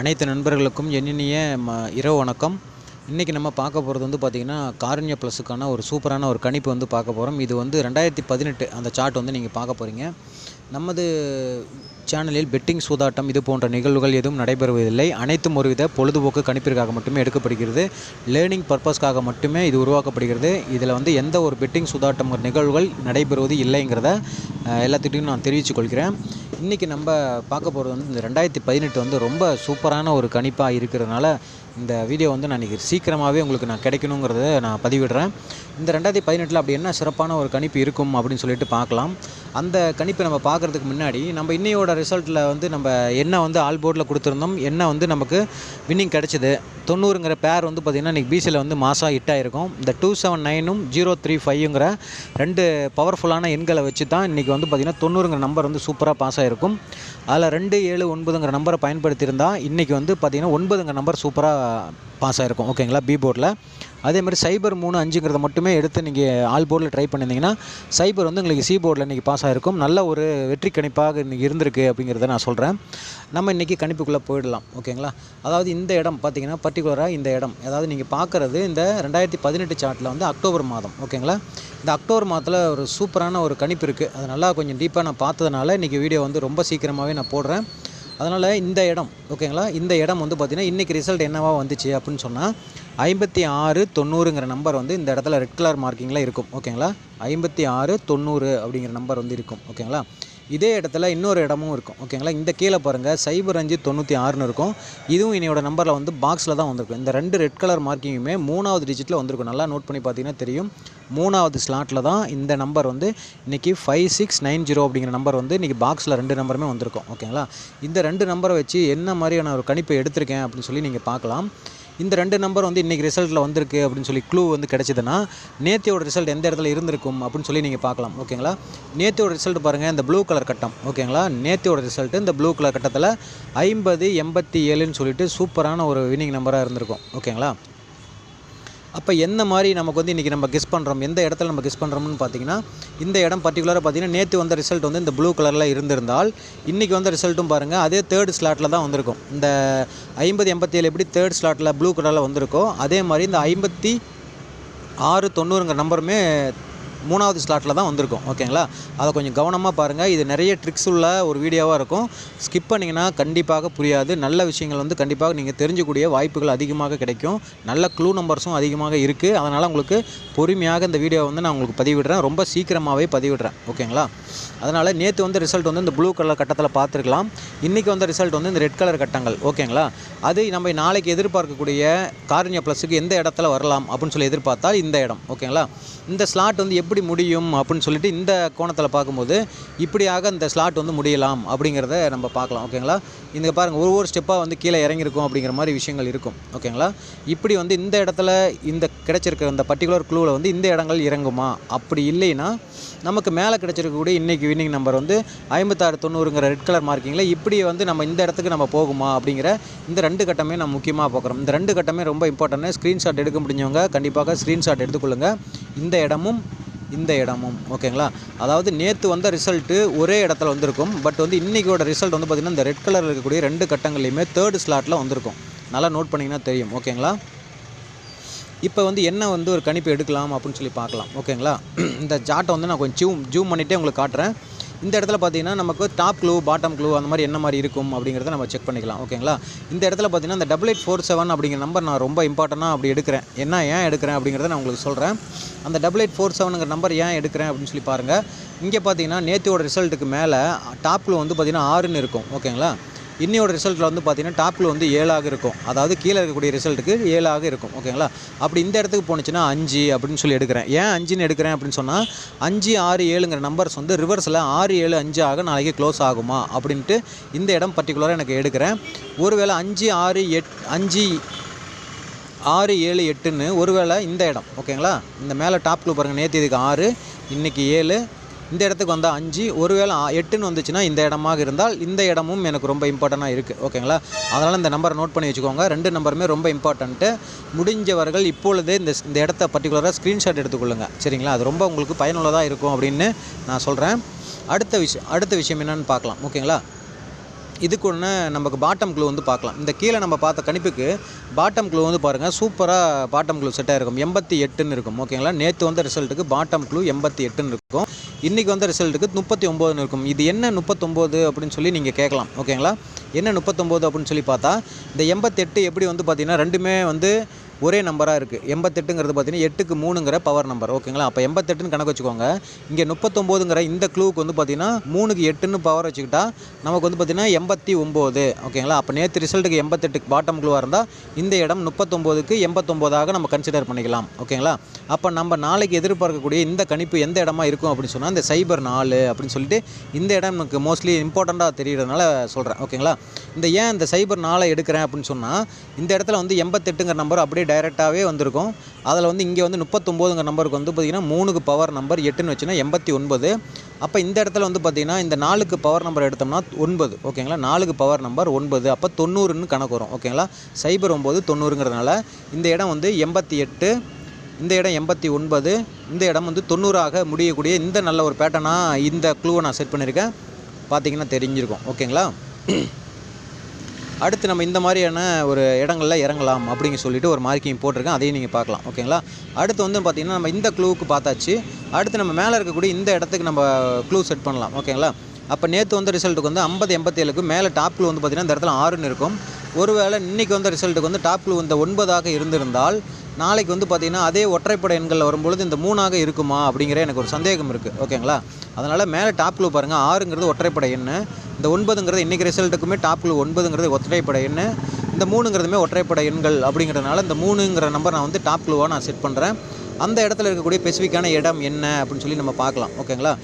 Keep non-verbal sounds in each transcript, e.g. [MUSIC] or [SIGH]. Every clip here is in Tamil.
அனைத்து நண்பர்களுக்கும் எண்ணினிய ம இரவு வணக்கம். இன்றைக்கி நம்ம பார்க்க போகிறது வந்து பார்த்திங்கன்னா காருண்ய ப்ளஸுக்கான ஒரு சூப்பரான ஒரு கணிப்பு வந்து பார்க்க போகிறோம் இது வந்து ரெண்டாயிரத்தி பதினெட்டு அந்த சார்ட் வந்து நீங்கள் பார்க்க போகிறீங்க நமது சேனலில் பெட்டிங் சூதாட்டம் இது போன்ற நிகழ்வுகள் எதுவும் நடைபெறுவதில்லை. அனைத்தும் ஒருவித பொழுதுபோக்கு கணிப்பிற்காக மட்டுமே எடுக்கப்படுகிறது. லேர்னிங் பர்பஸ்க்காக மட்டுமே இது உருவாக்கப்படுகிறது. இதில் வந்து எந்த ஒரு பெட்டிங் சூதாட்டம் நிகழ்வுகள் நடைபெறுவது இல்லைங்கிறத அஹ், எல்லாத்துக்கிட்டையும் நான் தெரிவித்துக் கொள்கிறேன். இன்றைக்கி நம்ம பார்க்க போகிறது வந்து இந்த ரெண்டாயிரத்தி பதினெட்டு வந்து ரொம்ப சூப்பரான ஒரு கணிப்பாக இருக்கிறதுனால இந்த வீடியோ வந்து நான் இன்றைக்கி சீக்கிரமாகவே உங்களுக்கு நான் கிடைக்கணுங்கிறத நான் பதிவிடுறேன். இந்த ரெண்டாயிரத்தி பதினெட்டில் அப்படி என்ன சிறப்பான ஒரு கணிப்பு இருக்கும் அப்படின்னு சொல்லிட்டு பார்க்கலாம். அந்த கணிப்பை நம்ம பார்க்குறதுக்கு முன்னாடி நம்ம இன்னையோட ரிசல்ட்டில் வந்து நம்ம என்ன வந்து ஆல் போர்டில் கொடுத்துருந்தோம் என்ன வந்து நமக்கு வின்னிங் கிடச்சிது. தொண்ணூறுங்கிற பேர் வந்து பார்த்திங்கன்னா இன்றைக்கி பிசியில் வந்து மாசாக ஹிட் ஆகிருக்கும் இந்த டூ செவன் நைனும் ஜீரோ த்ரீ ஃபைவ்ங்கிற ரெண்டு பவர்ஃபுல்லான எண்களை வச்சு தான் இன்றைக்கி வந்து பார்த்திங்கன்னா தொண்ணூறுங்கிற நம்பர் வந்து சூப்பராக பாஸ் ஆகிருக்கும் அதில் ரெண்டு ஏழு ஒன்பதுங்கிற நம்பரை பயன்படுத்தியிருந்தால் இன்றைக்கி வந்து பார்த்திங்கன்னா ஒன்பதுங்கிற நம்பர் சூப்பராக பாஸ் ஆகிருக்கும் ஓகேங்களா பி போர்டில் அதே மாதிரி சைபர் மூணு அஞ்சுங்கிறத மட்டுமே எடுத்து நீங்கள் ஆல் போர்டில் ட்ரை பண்ணியிருந்தீங்கன்னா சைபர் வந்து உங்களுக்கு சி போர்டில் இன்றைக்கி பாஸ் ஆகிருக்கும் நல்ல ஒரு வெற்றி கணிப்பாக இன்றைக்கி இருந்திருக்கு அப்படிங்கிறத நான் சொல்கிறேன் நம்ம இன்றைக்கி கணிப்புக்குள்ளே போயிடலாம். ஓகேங்களா அதாவது இந்த இடம் பார்த்தீங்கன்னா பர்டிகுலராக இந்த இடம். அதாவது நீங்கள் பார்க்குறது இந்த ரெண்டாயிரத்தி பதினெட்டு சார்ட்டில் வந்து அக்டோபர் மாதம். ஓகேங்களா இந்த அக்டோபர் மாதத்தில் ஒரு சூப்பரான ஒரு கணிப்பு இருக்குது அது நல்லா கொஞ்சம் டீப்பாக நான் பார்த்ததுனால இன்றைக்கி வீடியோ வந்து ரொம்ப சீக்கிரமாகவே நான் போடுறேன். அதனால் இந்த இடம் ஓகேங்களா இந்த இடம் வந்து பார்த்திங்கன்னா இன்றைக்கி ரிசல்ட் என்னவா வந்துச்சு அப்படின்னு சொன்னால் ஐம்பத்தி ஆறு தொண்ணூறுங்கிற நம்பர் வந்து இந்த இடத்துல ரெட் கலர் மார்க்கிங்கில் இருக்கும் ஓகேங்களா ஐம்பத்தி ஆறு தொண்ணூறு அப்படிங்கிற நம்பர் வந்து இருக்கும் ஓகேங்களா இதே இடத்துல இன்னொரு இடமும் இருக்கும். ஓகேங்களா? இந்த கீழே பாருங்கள் சைபர் அஞ்சு தொண்ணூற்றி ஆறுன்னு இருக்கும். இதுவும் என்னோட நம்பரில் வந்து பாக்ஸில் தான் வந்திருக்கும். இந்த ரெண்டு ரெட் கலர் மார்க்கிங்குமே மூணாவது டிஜிட்டில் வந்திருக்கும். நல்லா நோட் பண்ணி பார்த்தீங்கன்னா தெரியும். மூணாவது ஸ்லாட்டில் தான் இந்த நம்பர் வந்து இன்றைக்கி ஃபைவ் சிக்ஸ் நைன் ஜீரோ அப்படிங்கிற நம்பர் வந்து இன்றைக்கி பாக்ஸில் ரெண்டு நம்பருமே வந்திருக்கும். ஓகேங்களா? இந்த ரெண்டு நம்பரை வச்சு என்ன மாதிரியான ஒரு கணிப்பை எடுத்திருக்கேன் அப்படின்னு சொல்லி நீங்கள் பார்க்கலாம். இந்த ரெண்டு நம்பர் வந்து இன்றைக்கி ரிசல்ட்டில் வந்திருக்கு அப்படின்னு சொல்லி க்ளூ வந்து கிடச்சிதுன்னா நேத்தியோட ரிசல்ட் எந்த இடத்துல இருந்திருக்கும் அப்படின்னு சொல்லி நீங்கள் பார்க்கலாம். ஓகேங்களா நேத்தியோட ரிசல்ட் பாருங்கள் இந்த ப்ளூ கலர் கட்டம். ஓகேங்களா நேத்தியோட ரிசல்ட்டு இந்த ப்ளூ கலர் கட்டத்தில் ஐம்பது எண்பத்தி ஏழுன்னு சொல்லிட்டு சூப்பரான ஒரு வினிங் நம்பராக இருந்திருக்கும். ஓகேங்களா அப்போ எந்த மாதிரி நமக்கு வந்து இன்றைக்கி நம்ம கெஸ் பண்ணுறோம் எந்த இடத்துல நம்ம கெஸ் பண்ணுறோம்னு பார்த்தீங்கன்னா இந்த இடம் பர்டிகுலராக பார்த்தீங்கன்னா நேற்று வந்த ரிசல்ட் வந்து இந்த ப்ளூ கலரில் இருந்திருந்தால் இன்றைக்கி வந்த ரிசல்ட்டும் பாருங்கள் அதே தேர்ட் ஸ்லாட்டில் தான் வந்திருக்கும். இந்த ஐம்பது எண்பத்தி ஏழு எப்படி தேர்ட் ஸ்லாட்டில் ப்ளூ கலரில் வந்திருக்கோ அதே மாதிரி இந்த ஐம்பத்தி ஆறு தொண்ணூறுங்கிற நம்பருமே மூணாவது ஸ்லாட்டில் தான் வந்திருக்கும் ஓகேங்களா? அதை கொஞ்சம் கவனமாக பாருங்கள் இது நிறைய ட்ரிக்ஸ் உள்ள ஒரு வீடியோவாக இருக்கும். ஸ்கிப் பண்ணிங்கன்னா கண்டிப்பாக புரியாது. நல்ல விஷயங்கள் வந்து கண்டிப்பாக நீங்கள் தெரிஞ்சுக்கூடிய வாய்ப்புகள் அதிகமாக கிடைக்கும். நல்ல க்ளூ நம்பர்ஸும் அதிகமாக இருக்குது அதனால் உங்களுக்கு பொறுமையாக இந்த வீடியோ வந்து நான் உங்களுக்கு பதிவிடுறேன். ரொம்ப சீக்கிரமாகவே பதிவிடுறேன் ஓகேங்களா? அதனால் நேற்று வந்து ரிசல்ட் வந்து இந்த ப்ளூ கலர் கட்டத்தில் பார்த்துருக்கலாம். இன்றைக்கி வந்த ரிசல்ட் வந்து இந்த ரெட் கலர் கட்டங்கள் ஓகேங்களா? அது நம்ம நாளைக்கு எதிர்பார்க்கக்கூடிய காருண்ய ப்ளஸுக்கு எந்த இடத்துல வரலாம் அப்படின்னு சொல்லி எதிர்பார்த்தா இந்த இடம் ஓகேங்களா? இந்த ஸ்லாட் வந்து எப்படி எப்படி முடியும் அப்படின்னு சொல்லிட்டு இந்த கோணத்தில் பார்க்கும்போது இப்படியாக இந்த ஸ்லாட் வந்து முடியலாம் அப்படிங்கிறத நம்ம பார்க்கலாம் ஓகேங்களா இந்த பாருங்கள் ஒரு ஒரு ஸ்டெப்பாக வந்து கீழே இறங்கியிருக்கும் அப்படிங்கிற மாதிரி விஷயங்கள் இருக்கும் ஓகேங்களா இப்படி வந்து இந்த இடத்துல இந்த கிடைச்சிருக்க இந்த பர்டிகுலர் க்ளூவில் வந்து இந்த இடங்கள் இறங்குமா? அப்படி இல்லைன்னா நமக்கு மேலே கிடைச்சிருக்கக்கூடிய இன்றைக்கி வின்னிங் நம்பர் வந்து ஐம்பத்தாறு தொண்ணூறுங்கிற ரெட் கலர் மார்க்கிங்கில் இப்படி வந்து நம்ம இந்த இடத்துக்கு நம்ம போகுமா அப்படிங்கிற இந்த ரெண்டு கட்டமே நம்ம முக்கியமாக பார்க்குறோம். இந்த ரெண்டு கட்டமே ரொம்ப இம்பார்ட்டன்ட் ஸ்க்ரீன்ஷாட் எடுக்க முடிஞ்சவங்க கண்டிப்பாக ஸ்க்ரீன்ஷாட் எடுத்துக்கொள்ளுங்கள் இந்த இடமும் இந்த இடமும் ஓகேங்களா? அதாவது நேற்று வந்த ரிசல்ட்டு ஒரே இடத்துல வந்திருக்கும். பட் வந்து இன்றைக்கோட ரிசல்ட் வந்து பார்த்திங்கன்னா இந்த ரெட் கலரில் இருக்கக்கூடிய ரெண்டு கட்டங்கள்லையுமே தேர்ட் ஸ்லாட்டில் வந்திருக்கும். நல்லா நோட் பண்ணிங்கன்னா தெரியும் ஓகேங்களா? இப்போ வந்து என்ன வந்து ஒரு கணிப்பு எடுக்கலாம் அப்படின்னு சொல்லி பார்க்கலாம் ஓகேங்களா? [CLEARS THROAT] இந்த சார்ட்டை வந்து நான் கொஞ்சம் ஜூம் ஜூம் பண்ணிகிட்டே உங்களுக்கு காட்டுறேன். இந்த இடத்துல பார்த்தீங்கன்னா நமக்கு டாப் க்ளூ பாட்டம் க்ளூ அந்த மாதிரி என்ன மாதிரி இருக்கும் அப்படிங்கிறத நம்ம செக் பண்ணிக்கலாம் ஓகேங்களா இந்த இடத்துல பார்த்தீங்கன்னா இந்த டபுள் எயிட் ஃபோர் செவன் அப்படிங்கிற நம்பர் நான் ரொம்ப இம்பார்ட்டண்ட்டாக அப்படி எடுக்கிறேன். என்ன ஏன் எடுக்கிறேன் அப்படிங்கிறத நான் உங்களுக்கு சொல்கிறேன் அந்த டபுள் எயிட் ஃபோர் செவனுங்கிற நம்பர் ஏன் எடுக்கிறேன் அப்படின்னு சொல்லி பாருங்கள் இங்கே பார்த்தீங்கன்னா நேத்தியோட ரிசல்ட்டுக்கு மேலே டாப் க்ளூ வந்து பார்த்தீங்கன்னா ஆறுன்னு இருக்கும் ஓகேங்களா இன்னையோட ரிசல்ட்டில் வந்து பார்த்தீங்கன்னா டாப்பில் வந்து ஏழாக இருக்கும். அதாவது கீழே இருக்கக்கூடிய ரிசல்ட்டுக்கு ஏழாக இருக்கும். ஓகேங்களா? அப்படி இந்த இடத்துக்கு போணுச்சுன்னா அஞ்சு அப்படின்னு சொல்லி எடுக்கிறேன். ஏன் அஞ்சுன்னு எடுக்கிறேன் அப்படின்னு சொன்னால் அஞ்சு ஆறு ஏழுங்கிற நம்பர்ஸ் வந்து ரிவர்ஸில் ஆறு ஏழு அஞ்சு ஆக நாளைக்கு க்ளோஸ் ஆகுமா அப்படின்ட்டு இந்த இடம் பர்டிகுலராக எனக்கு எடுக்கிறேன். ஒருவேளை அஞ்சு ஆறு எட் அஞ்சு ஆறு ஏழு எட்டுன்னு ஒருவேளை இந்த இடம். ஓகேங்களா? இந்த மேலே டாப் க்ளூ பாருங்கள் நேற்று இதுக்கு ஆறு இன்றைக்கி ஏழு இந்த இடத்துக்கு வந்தால் அஞ்சு ஒருவேளை எட்டுன்னு வந்துச்சுன்னா இந்த இடமாக இருந்தால் இந்த இடமும் எனக்கு ரொம்ப இம்பார்ட்டண்ட்டாக இருக்குது ஓகேங்களா அதனால் இந்த நம்பரை நோட் பண்ணி வச்சுக்கோங்க. ரெண்டு நம்பருமே ரொம்ப இம்பார்ட்டண்ட்டு முடிஞ்சவர்கள் இப்பொழுதே இந்த இந்த இடத்த பர்டிகுலராக ஸ்க்ரீன்ஷாட் எடுத்துக்கொள்ளுங்க சரிங்களா? அது ரொம்ப உங்களுக்கு பயனுள்ளதாக இருக்கும் அப்படின்னு நான் சொல்கிறேன் அடுத்த விஷயம் அடுத்த விஷயம் என்னென்னு பார்க்கலாம். ஓகேங்களா இதுக்கு ஒன்று நமக்கு பாட்டம் க்ளூ வந்து பார்க்கலாம். இந்த கீழே நம்ம பார்த்த கணிப்புக்கு பாட்டம் க்ளூ வந்து பாருங்கள் சூப்பராக பாட்டம் க்ளூ செட்டாக இருக்கும் எண்பத்தி எட்டுன்னு இருக்கும். ஓகேங்களா நேற்று வந்த ரிசல்ட்டுக்கு பாட்டம் க்ளூ எண்பத்தி எட்டுன்னு இருக்கும். இன்றைக்கி வந்த ரிசல்ட்டுக்கு முப்பத்தி ஒம்போதுன்னு இருக்கும். இது என்ன முப்பத்தொம்போது அப்படின்னு சொல்லி நீங்கள் கேட்கலாம். ஓகேங்களா என்ன முப்பத்தொம்போது அப்படின்னு சொல்லி பார்த்தா இந்த எண்பத்தெட்டு எப்படி வந்து பார்த்திங்கன்னா ரெண்டுமே வந்து ஒரே நம்பராக இருக்குது எண்பத்தெட்டுங்கிறது பார்த்தீங்கன்னா எட்டுக்கு மூணுங்கிற பவர் நம்பர் ஓகேங்களா அப்போ எண்பத்தெட்டுன்னு கணக்கு வச்சுக்கோங்க. இங்கே முப்பத்தொம்போதுங்கிற இந்த க்ளூவுக்கு வந்து பார்த்தீங்கன்னா மூணுக்கு எட்டுன்னு பவர் வச்சுக்கிட்டா நமக்கு வந்து பார்த்தீங்கன்னா எண்பத்தி ஒம்பது. ஓகேங்களா அப்போ நேற்று ரிசல்ட்டுக்கு எண்பத்தெட்டுக்கு பாட்டம் க்ளூவாக இருந்தால் இந்த இடம் முப்பத்தொம்போதுக்கு எண்பத்தொம்போதாக நம்ம கன்சிடர் பண்ணிக்கலாம். ஓகேங்களா அப்போ நம்ம நாளைக்கு எதிர்பார்க்கக்கூடிய இந்த கணிப்பு எந்த இடமா இருக்கும் அப்படின்னு சொன்னால் இந்த சைபர் நாலு அப்படின்னு சொல்லிட்டு இந்த இடம் எனக்கு மோஸ்ட்லி இம்பார்ட்டண்ட்டாக தெரிகிறதுனால சொல்கிறேன் ஓகேங்களா இந்த ஏன் இந்த சைபர் நாளை எடுக்கிறேன் அப்படின்னு சொன்னால் இந்த இடத்துல வந்து எண்பத்தெட்டுங்கிற நம்பர் அப்படியே டைரெக்டாகவே வந்திருக்கும். அதில் வந்து இங்கே வந்து முப்பத்தொம்போதுங்கிற நம்பருக்கு வந்து பார்த்திங்கன்னா மூணுக்கு பவர் நம்பர் எட்டுன்னு வச்சுன்னா எண்பத்தி ஒன்பது. அப்போ இந்த இடத்துல வந்து பார்த்திங்கன்னா இந்த நாலுக்கு பவர் நம்பர் எடுத்தோம்னா ஒன்பது. ஓகேங்களா நாலுக்கு பவர் நம்பர் ஒன்பது. அப்போ தொண்ணூறுன்னு கணக்கு வரும். ஓகேங்களா சைபர் ஒம்பது தொண்ணூறுங்கிறதுனால இந்த இடம் வந்து எண்பத்தி எட்டு இந்த இடம் எண்பத்தி ஒன்பது இந்த இடம் வந்து தொண்ணூறாக முடியக்கூடிய இந்த நல்ல ஒரு பேட்டர்னாக இந்த க்ளூவை நான் செட் பண்ணியிருக்கேன். பார்த்தீங்கன்னா தெரிஞ்சிருக்கும். ஓகேங்களா அடுத்து நம்ம இந்த மாதிரியான ஒரு இடங்களில் இறங்கலாம் அப்படின்னு சொல்லிட்டு ஒரு மார்க்கிங் போட்டிருக்கேன். அதையும் நீங்கள் பார்க்கலாம். ஓகேங்களா? அடுத்து வந்து பார்த்திங்கன்னா நம்ம இந்த க்ளூவுக்கு பார்த்தாச்சு. அடுத்து நம்ம மேலே இருக்கக்கூடிய இந்த இடத்துக்கு நம்ம க்ளூ செட் பண்ணலாம். ஓகேங்களா? அப்போ நேற்று வந்த ரிசல்ட்டுக்கு வந்து ஐம்பது எண்பத்தேழுக்கு மேலே டாப் க்ளூ வந்து பார்த்திங்கன்னா இந்த இடத்துல ஆறுன்னு இருக்கும். ஒருவேளை இன்றைக்கி வந்த ரிசல்ட்டுக்கு வந்து டாப் க்ளூ இந்த ஒன்பதாக இருந்திருந்தால் நாளைக்கு வந்து பார்த்திங்கன்னா அதே ஒற்றைப்படை எண்களில் வரும்பொழுது இந்த மூணாக இருக்குமா அப்படிங்கிற எனக்கு ஒரு சந்தேகம் இருக்குது ஓகேங்களா? அதனால் மேலே டாப் க்ளூ பாருங்கள் ஆறுங்கிறது ஒற்றைப்படை எண் இந்த ஒன்பதுங்கிறது இன்றைக்கி ரிசல்ட்டுக்குமே டாப் க்ளூ ஒன்பதுங்கிறது ஒற்றைப்படை எண் இந்த மூணுங்கிறதுமே ஒற்றைப்படை எண்கள் அப்படிங்கிறதுனால இந்த மூணுங்கிற நம்பர் நான் வந்து டாப் க்ளூவாக நான் செட் பண்ணுறேன் அந்த இடத்துல இருக்கக்கூடிய ஸ்பெசிஃபிக்கான இடம் என்ன அப்படின்னு சொல்லி நம்ம பார்க்கலாம். ஓகேங்களா?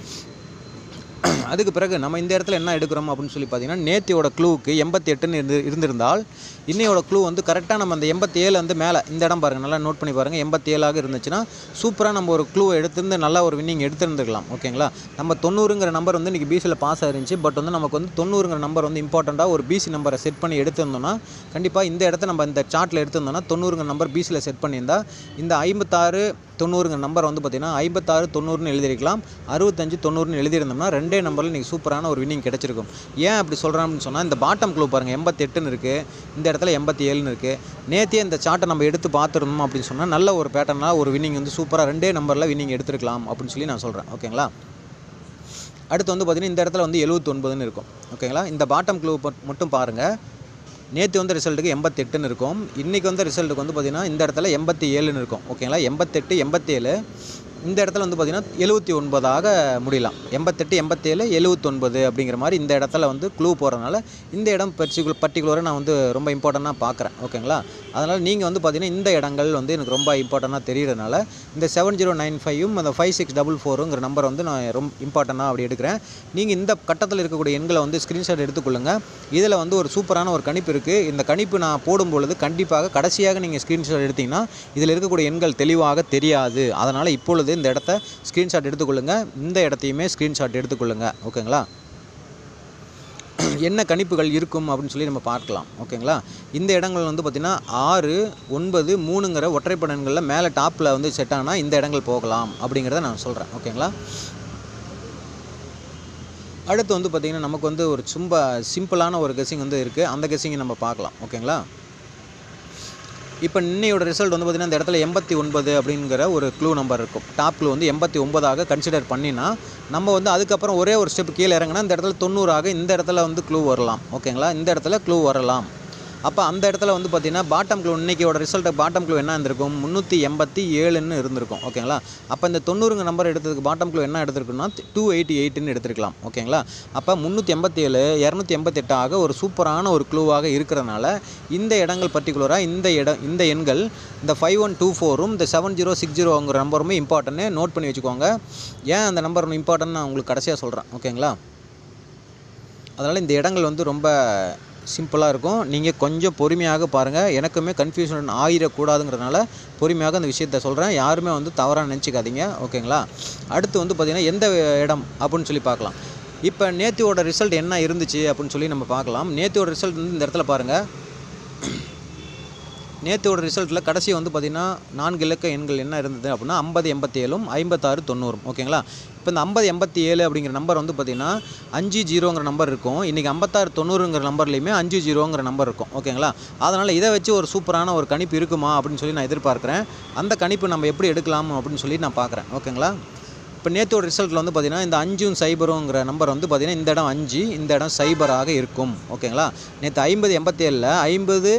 அதுக்கு பிறகு நம்ம இந்த இடத்துல என்ன எடுக்கிறோம் அப்படின்னு சொல்லி பார்த்தீங்கன்னா நேத்தியோட க்ளூவுக்கு எண்பத்தி எட்டுன்னு இருந்து இருந்திருந்தால் இன்னையோட க்ளூ வந்து கரெக்டாக நம்ம அந்த எண்பத்தி ஏழு வந்து மேலே இந்த இடம் பாருங்கள் நல்லா நோட் பண்ணி பாருங்கள் எண்பத்தி ஏழாக இருந்துச்சுன்னா சூப்பராக நம்ம ஒரு க்ளூவை எடுத்திருந்து நல்லா ஒரு வின்னிங் எடுத்திருந்துருக்கலாம் ஓகேங்களா நம்ம தொண்ணூறுங்கிற நம்பர் வந்து இன்றைக்கி பிசியில் பாஸ் ஆயிருந்துச்சு பட் வந்து நமக்கு வந்து தொண்ணூறுங்கிற நம்பர் வந்து இம்பார்ட்டண்ட்டாக ஒரு பிசி நம்பரை செட் பண்ணி எடுத்திருந்தோம்னா கண்டிப்பாக இந்த இடத்த நம்ம இந்த சார்ட்டில் எடுத்திருந்தோம்னா தொண்ணூறுங்கிற நம்பர் பிசியில் செட் பண்ணியிருந்தால் இந்த ஐம்பத்தாறு தொண்ணூறுங்க நம்பர் வந்து பார்த்திங்கன்னா ஐம்பத்தாறு தொண்ணூறுன்னு எழுதியிருக்கலாம். அறுபத்தஞ்சு தொண்ணூறுன்னு எழுதியிருந்தோம்னா ரெண்டே நம்பரில் நீங்கள் சூப்பரான ஒரு வின்னிங் கிடச்சிருக்கும். ஏன் அப்படி சொல்கிறேன் அப்படின்னு சொன்னால் இந்த பாட்டம் க்ளூ பாருங்கள் எண்பத்தெட்டுன்னு இருக்குது இந்த இடத்துல எண்பத்தி ஏழுன்னு இருக்குது நேற்றே இந்த சார்ட்டை நம்ம எடுத்து பார்த்துருந்தோம் அப்படின்னு சொன்னால் நல்ல ஒரு பேட்டர்னாக ஒரு வின்னிங் வந்து சூப்பராக ரெண்டே நம்பரில் வின்னிங் எடுத்துருக்கலாம் அப்படின்னு சொல்லி நான் சொல்கிறேன் ஓகேங்களா அடுத்து வந்து பார்த்திங்கன்னா இந்த இடத்துல வந்து எழுபத்தொன்பதுன்னு இருக்கும். ஓகேங்களா இந்த பாட்டம் க்ளூ மட்டும் பாருங்கள் நேற்று வந்த ரிசல்ட்டுக்கு எண்பத்தெட்டுன்னு இருக்கும். இன்றைக்கி வந்த ரிசல்ட்டுக்கு வந்து பார்த்திங்கன்னா இந்த இடத்துல எண்பத்தி ஏழுன்னு இருக்கும். ஓகேங்களா? எண்பத்தெட்டு எண்பத்தேழு. இந்த இடத்துல வந்து பார்த்திங்கன்னா எழுபத்தி ஒன்பதாக முடியலாம். எண்பத்தெட்டு எண்பத்தேழு எழுபத்தொன்பது அப்படிங்கிற மாதிரி இந்த இடத்துல வந்து க்ளூ போகிறதுனால இந்த இடம் பர்டிகுலர் பர்டிகுலராக நான் வந்து ரொம்ப இம்பார்ட்டண்ட்டாக பார்க்குறேன். ஓகேங்களா அதனால் நீங்கள் வந்து பார்த்திங்கன்னா இந்த இடங்கள் வந்து எனக்கு ரொம்ப இம்பார்ட்டண்ட்டாக தெரிகிறதுனால இந்த செவன் ஜீரோ நைன் ஃபைவும் அந்த ஃபைவ் சிக்ஸ் டபுள் ஃபோருங்கிற நம்பர் வந்து நான் ரொம்ப இம்பார்ட்டண்ட்டாக அப்படி எடுக்கிறேன். நீங்கள் இந்த கட்டத்தில் இருக்கக்கூடிய எண்களை வந்து ஸ்க்ரீன்ஷாட் எடுத்துக்கொள்ளுங்கள் இதில் வந்து ஒரு சூப்பரான ஒரு கணிப்பு இருக்குது இந்த கணிப்பு நான் போடும் பொழுது கண்டிப்பாக கடைசியாக நீங்கள் ஸ்க்ரீன்ஷாட் எடுத்தீங்கன்னா இதில் இருக்கக்கூடிய எண்கள் தெளிவாக தெரியாது. அதனால் இப்பொழுது இந்த இடத்த ஸ்க்ரீன்ஷாட் எடுத்துக்கொள்ளுங்கள் இந்த இடத்தையுமே ஸ்க்ரீன்ஷாட் எடுத்துக்கொள்ளுங்கள் ஓகேங்களா? [CLEARS THROAT] என்ன கணிப்புகள் இருக்கும் அப்படின்னு சொல்லி நம்ம பார்க்கலாம். ஓகேங்களா? இந்த இடங்கள் வந்து பார்த்திங்கன்னா ஆறு ஒன்பது மூணுங்கிற ஒற்றைப்படங்களில் மேலே டாப்பில் வந்து செட் ஆனால் இந்த இடங்கள் போகலாம் அப்படிங்கிறத நான் சொல்கிறேன் ஓகேங்களா? அடுத்து வந்து பார்த்திங்கன்னா நமக்கு வந்து ஒரு ரொம்ப சிம்பிளான ஒரு கெஸ்ஸிங் வந்து இருக்குது அந்த கெஸ்ஸிங்கை நம்ம பார்க்கலாம். ஓகேங்களா? இப்போ இன்னையோட ரிசல்ட் வந்து பார்த்திங்கன்னா இந்த இடத்துல எண்பத்தி ஒன்பது அப்படிங்கிற ஒரு க்ளூ நம்பர் இருக்கும். டாப் க்ளூ வந்து எண்பத்தி ஒன்பதாக கன்சிடர் பண்ணினா நம்ம வந்து அதுக்கப்புறம் ஒரே ஒரு ஸ்டெப் கீழே இறங்கினா இந்த இடத்துல தொண்ணூறாக இந்த இடத்துல வந்து க்ளூ வரலாம். ஓகேங்களா இந்த இடத்துல க்ளூ வரலாம். அப்போ அந்த இடத்துல வந்து பார்த்தீங்கன்னா பாட்டம் க்ளூ இன்றைக்கியோட ரிசல்ட்டு பாட்டம் க்ளூ என்ன இருந்திருக்கும்? முந்நூற்றி எண்பத்தி ஏழுன்னு இருந்திருக்கும். ஓகேங்களா அப்போ இந்த தொண்ணூறுங்க நம்பர் எடுத்ததுக்கு பாட்டம் க்ளூ என்ன எடுத்திருக்குன்னா டூ எயிட்டி எயிட்டுன்னு எடுத்திருக்கலாம். ஓகேங்களா அப்போ முந்நூற்றி எண்பத்தி ஏழு இரநூத்தி எண்பத்தெட்டாக ஒரு சூப்பரான ஒரு க்ளூவாக இருக்கிறனால இந்த இடங்கள் பர்டிகுலராக இந்த இடம் இந்த எண்கள் இந்த ஃபைவ் ஒன் டூ ஃபோரும் இந்த செவன் ஜீரோ சிக்ஸ் ஜீரோங்கிற நம்பருமே இம்பார்ட்டன்னு நோட் பண்ணி வச்சுக்கோங்க. ஏன் அந்த நம்பர் இம்பார்ட்டன்ட் நான் உங்களுக்கு கடைசியாக சொல்கிறேன் ஓகேங்களா அதனால் இந்த இடங்கள் வந்து ரொம்ப சிம்பிளாக இருக்கும். நீங்கள் கொஞ்சம் பொறுமையாக பாருங்கள் எனக்குமே கன்ஃபியூஷன் ஆகிடக்கூடாதுங்கிறதுனால பொறுமையாக அந்த விஷயத்த சொல்கிறேன் யாருமே வந்து தவறாக நினச்சிக்காதீங்க. ஓகேங்களா? அடுத்து வந்து பார்த்திங்கன்னா எந்த இடம் அப்படின்னு சொல்லி பார்க்கலாம். இப்போ நேத்தியோட ரிசல்ட் என்ன இருந்துச்சு அப்படின்னு சொல்லி நம்ம பார்க்கலாம். நேத்தியோட ரிசல்ட் வந்து இந்த இடத்துல பாருங்கள் நேற்றோட ரிசல்ட்டில் கடைசி வந்து பார்த்திங்கன்னா நான்கு இலக்க எண்கள் என்ன இருந்தது அப்படின்னா ஐம்பது எண்பத்தி ஏழும் ஐம்பத்தாறு தொண்ணூறும். ஓகேங்களா? இப்போ இந்த ஐம்பது எண்பத்தி ஏழு அப்படிங்கிற நம்பர் வந்து பார்த்திங்கன்னா அஞ்சு ஜீரோங்கிற நம்பர் இருக்கும். இன்றைக்கி ஐம்பத்தாறு தொண்ணூறுங்கிற நம்பர்லேயுமே அஞ்சு ஜீரோங்கிற நம்பர் இருக்கும். ஓகேங்களா? அதனால் இதை வச்சு ஒரு சூப்பரான ஒரு கணிப்பு இருக்குமா அப்படின்னு சொல்லி நான் எதிர்பார்க்குறேன். அந்த கணிப்பு நம்ம எப்படி எடுக்கலாம் அப்படின்னு சொல்லி நான் பார்க்குறேன் ஓகேங்களா? இப்போ நேற்றோட ரிசல்ட்டில் வந்து பார்த்திங்கன்னா இந்த அஞ்சும் சைபருங்கிற நம்பர் வந்து பார்த்திங்கன்னா இந்த இடம் அஞ்சு இந்த இடம் சைபராக இருக்கும். ஓகேங்களா? நேற்று ஐம்பது எண்பத்தேழில் ஐம்பது